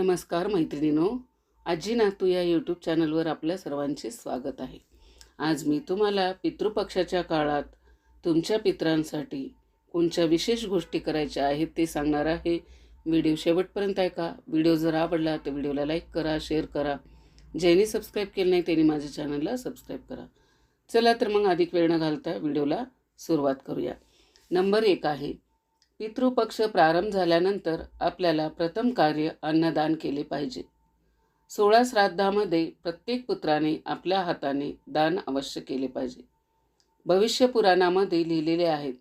नमस्कार मैत्रिणीनो. आजी नातू या यूट्यूब चॅनलवर आपल्या सर्वांचे स्वागत आहे. आज मी तुम्हाला पितृपक्षाच्या काळात तुमच्या पित्रांसाठी कोणत्या विशेष गोष्टी करायच्या आहेत ते सांगणार आहे. व्हिडिओ शेवटपर्यंत ऐका. व्हिडिओ जर आवडला तर व्हिडिओला लाईक करा शेअर करा. ज्यांनी सबस्क्राईब केलं नाही त्यांनी माझ्या चॅनलला सबस्क्राईब करा. चला तर मग अधिक वेळ न घालता व्हिडिओला सुरुवात करूया. नंबर एक आहे पितृपक्ष प्रारंभ झाल्यानंतर आपल्याला प्रथम कार्य अन्नदान केले पाहिजे. सोळा श्राद्धामध्ये प्रत्येक पुत्राने आपल्या हाताने दान अवश्य केले पाहिजे. भविष्य पुराणामध्ये लिहिलेले आहेत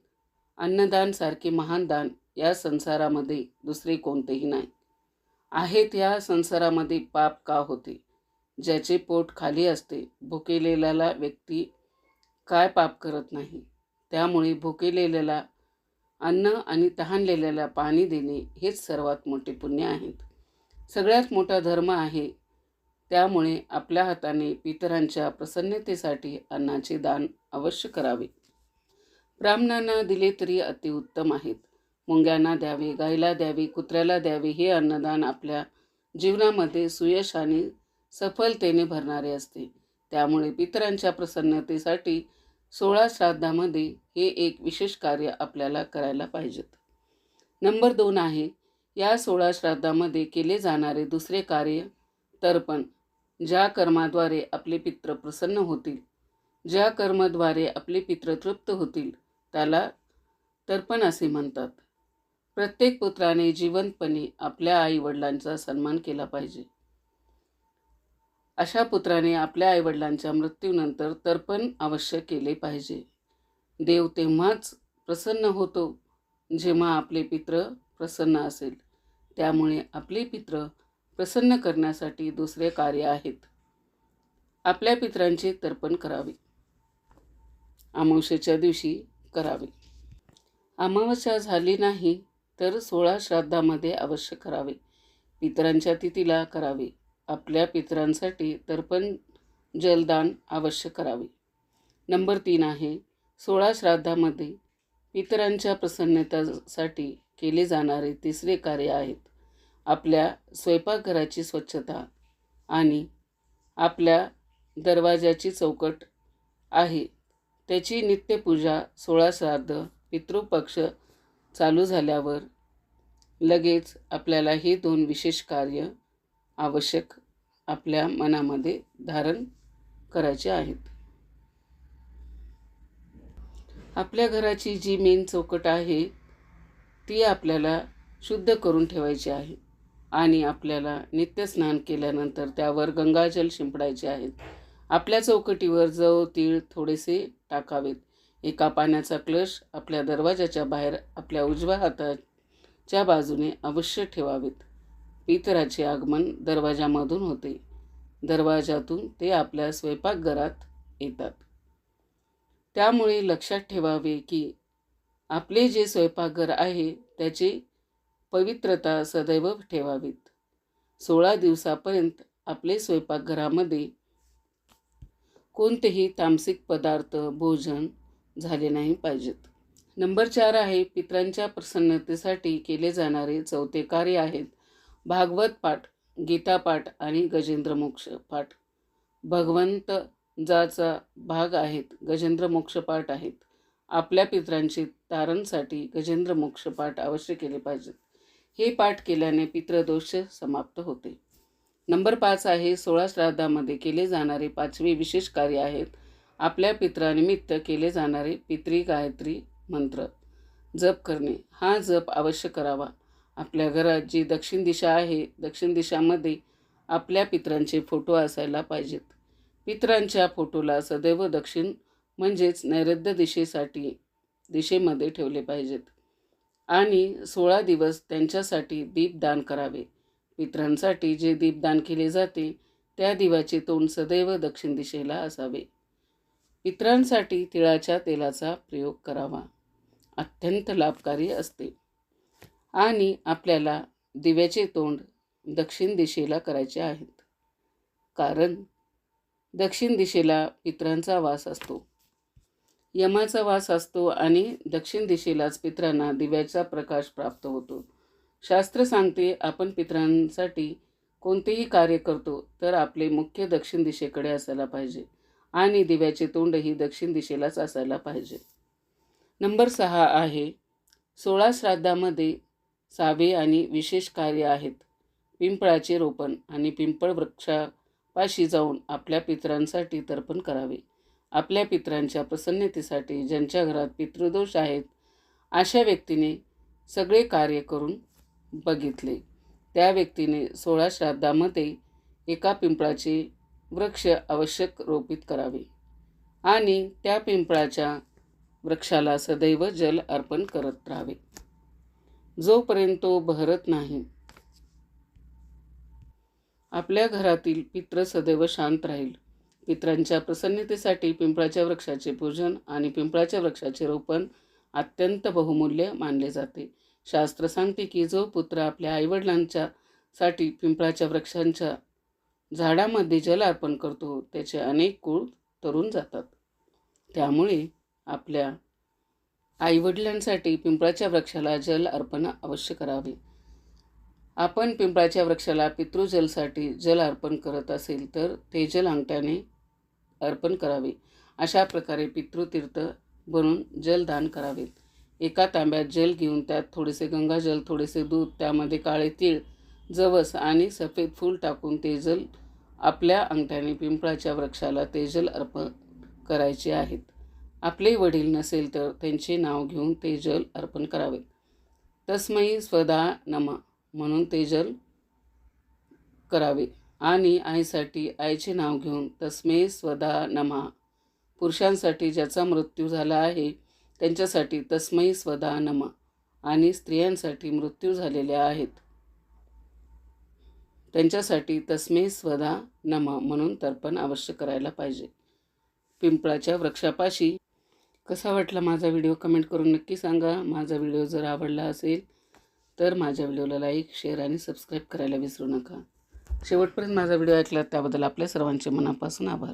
अन्नदान सारखे महान दान या संसारामध्ये दुसरे कोणतेही नाही. आहेत या संसारामध्ये पाप का होते? ज्याचे पोट खाली असते भुकेलेल्याला व्यक्ती काय पाप करत नाही? त्यामुळे भुकेलेल्याला अन्न आणि तहानलेल्याला पाणी देणे हेच सर्वात मोठे पुण्य आहेत. सगळ्यात मोठा धर्म आहे. त्यामुळे आपल्या हाताने पितरांच्या प्रसन्नतेसाठी अन्नाचे दान अवश्य करावे. ब्राह्मणांना दिले तरी अतिउत्तम आहेत. मुंग्यांना द्यावे गायला द्यावे कुत्र्याला द्यावे हे अन्नदान आपल्या जीवनामध्ये सुयश आणि सफलतेने भरणारे असते. त्यामुळे पितरांच्या प्रसन्नतेसाठी सोळा श्राद्धामध्ये हे एक विशेष कार्य आपल्याला करायला पाहिजेत. नंबर दोन आहे या सोळा श्राद्धामध्ये केले जाणारे दुसरे कार्य तर्पण ज्या कर्माद्वारे आपले पित्र प्रसन्न होतील ज्या कर्माद्वारे आपले पित्र तृप्त होतील त्याला तर्पण असे म्हणतात. प्रत्येक पुत्राने जिवंतपणे आपल्या आईवडिलांचा सन्मान केला पाहिजे. अशा पुत्राने आपल्या आईवडिलांच्या मृत्यूनंतर तर्पण अवश्य केले पाहिजे. देव तेव्हाच प्रसन्न होतो जेव्हा आपले पित्र प्रसन्न असेल. त्यामुळे आपले पित्र प्रसन्न करण्यासाठी दुसरे कार्य आहेत. आपल्या पित्रांचे तर्पण करावे. अमावस्येच्या दिवशी करावे. अमावस्या झाली नाही तर सोळा श्राद्धामध्ये अवश्य करावे. पितरांच्या तिथीला करावे. आपल्या पितरांसाठी तर्पण जलदान अवश्य करावे. नंबर तीन आहे सोळा श्राद्धामध्ये पितरांच्या प्रसन्नतेसाठी केले जाणारे तिसरे कार्य आहेत आपल्या स्वयंपाकघराची स्वच्छता आणि आपल्या दरवाजाची चौकट आहे. त्याची नित्यपूजा सोळा श्राद्ध पितृपक्ष चालू झाल्यावर लगेच आपल्याला हे दोन विशेष कार्य आवश्यक आपल्या मनामध्ये धारण करायचे आहेत. आपल्या घराची जी मेन चौकट आहे ती आपल्याला शुद्ध करून ठेवायची आहे आणि आपल्याला नित्यस्नान केल्यानंतर त्यावर गंगाजल शिंपडायचे आहेत. आपल्या चौकटीवर जव तीळ थोडेसे टाकावेत. एका पाण्याचा क्लश आपल्या दरवाजाच्या बाहेर आपल्या उजव्या हाताच्या बाजूने अवश्य ठेवावेत. पितराचे आगमन दरवाजामधून होते. दरवाजातून ते आपल्या स्वयंपाकघरात येतात. त्यामुळे लक्षात ठेवावे की आपले जे स्वयंपाकघर आहे त्याची पवित्रता सदैव ठेवावीत. सोळा दिवसापर्यंत आपले स्वयंपाकघरामध्ये कोणतेही तामसिक पदार्थ भोजन झाले नाही पाहिजेत. नंबर चार आहे पित्रांच्या प्रसन्नतेसाठी केले जाणारे चौथे कार्य आहेत भागवत पाठ गीतापाठ आणि गजेंद्र मोक्ष पाठ. भगवंत जाचा भाग आहेत गजेंद्र मोक्ष पाठ आहेत. आपल्या पित्रांची तारणसाठी गजेंद्र मोक्ष पाठ अवश्य केले पाहिजेत. हे पाठ केल्याने पितृदोष समाप्त होते. नंबर पाच आहे सोळा श्राद्धामध्ये केले जाणारे पाचवे विशेष कार्य आहेत. आपल्या पित्रानिमित्त केले जाणारे पित्री गायत्री मंत्र. जप करणे हा जप अवश्य करावा. आपल्या घरात जी दक्षिण दिशा आहे दक्षिण दिशामध्ये आपल्या पित्रांचे फोटो असायला पाहिजेत. पित्रांच्या फोटोला सदैव दक्षिण म्हणजेच नैऋद्य दिशेसाठी दिशेमध्ये ठेवले पाहिजेत. आणि सोळा दिवस त्यांच्यासाठी दीपदान करावे. पित्रांसाठी जे दीपदान केले जाते त्या दिवाचे तोंड सदैव दक्षिण दिशेला असावे. पित्रांसाठी तिळाच्या तेलाचा प्रयोग करावा. अत्यंत लाभकारी असते. आणि आपल्याला दिव्याचे तोंड दक्षिण दिशेला करायचे आहेत. कारण दक्षिण दिशेला पित्रांचा वास असतो. यमाचा वास असतो आणि दक्षिण दिशेलाच पित्रांना दिव्याचा प्रकाश प्राप्त होतो. शास्त्र सांगते आपण पित्रांसाठी कोणतेही कार्य करतो तर आपले मुख्य दक्षिण दिशेकडे असायला पाहिजे आणि दिव्याचे तोंडही दक्षिण दिशेलाच असायला पाहिजे. नंबर सहा आहे सोळा श्राद्धामध्ये सावे आणि विशेष कार्य आहेत. पिंपळाचे रोपण आणि पिंपळ वृक्षापाशी जाऊन आपल्या पितरांसाठी तर्पण करावे. आपल्या पित्रांच्या प्रसन्नतेसाठी ज्यांच्या घरात पितृदोष आहेत अशा व्यक्तीने सगळे कार्य करून बघितले. त्या व्यक्तीने सोळा श्राद्धामध्ये एका पिंपळाचे वृक्ष आवश्यक रोपित करावे आणि त्या पिंपळाच्या वृक्षाला सदैव जल अर्पण करत राहावे. जोपर्यंत तो बहरत नाही. आपल्या घरातील पित्र सदैव शांत राहील. पित्रांच्या प्रसन्नतेसाठी पिंपळाच्या वृक्षाचे पूजन आणि पिंपळाच्या वृक्षाचे रोपण अत्यंत बहुमूल्य मानले जाते. शास्त्र सांगते की जो पुत्र आपल्या आईवडिलांच्या साठी पिंपळाच्या वृक्षांच्या झाडामध्ये जल अर्पण करतो त्याचे अनेक कुळ तरून जातात. त्यामुळे आपल्या आईवडिलांसाठी पिंपळाच्या वृक्षाला जल अर्पण अवश्य करावे. आपण पिंपळाच्या वृक्षाला पितृजलसाठी जल अर्पण करत असेल तर ते जल अंगठ्याने अर्पण करावे. अशा प्रकारे पितृतीर्थ भरून जलदान करावे. एका तांब्यात जल घेऊन त्यात थोडेसे गंगाजल थोडेसे दूध त्यामध्ये काळे तीळ जवस आणि सफेद फूल टाकून ते जल आपल्या अंगठ्याने पिंपळाच्या वृक्षाला ते जल अर्पण करायचे आहेत. आपले वडील नसेल तर त्यांचे नाव घेऊन ते जल अर्पण करावे. तस्मयी स्वदा नमा म्हणून ते जल करावे. आणि आईसाठी आईचे नाव घेऊन तस्मे स्वदा नमा. पुरुषांसाठी ज्याचा मृत्यू झाला आहे त्यांच्यासाठी तस्मयी स्वदा नमा. आणि स्त्रियांसाठी मृत्यू झालेल्या आहेत. त्यांच्यासाठी तस्मे स्वदा नमा म्हणून तर्पण अवश्य करायला पाहिजे. पिंपळाच्या वृक्षापाशी कसा वाटला माझा व्हिडिओ कमेंट करून नक्की सांगा. माझा व्हिडिओ जर आवडला असेल तर माझ्या व्हिडिओला लाईक शेअर आणि सबस्क्राईब करायला विसरू नका. शेवटपर्यंत माझा व्हिडिओ ऐकला त्याबद्दल आपल्या सर्वांचे मनापासून आभार.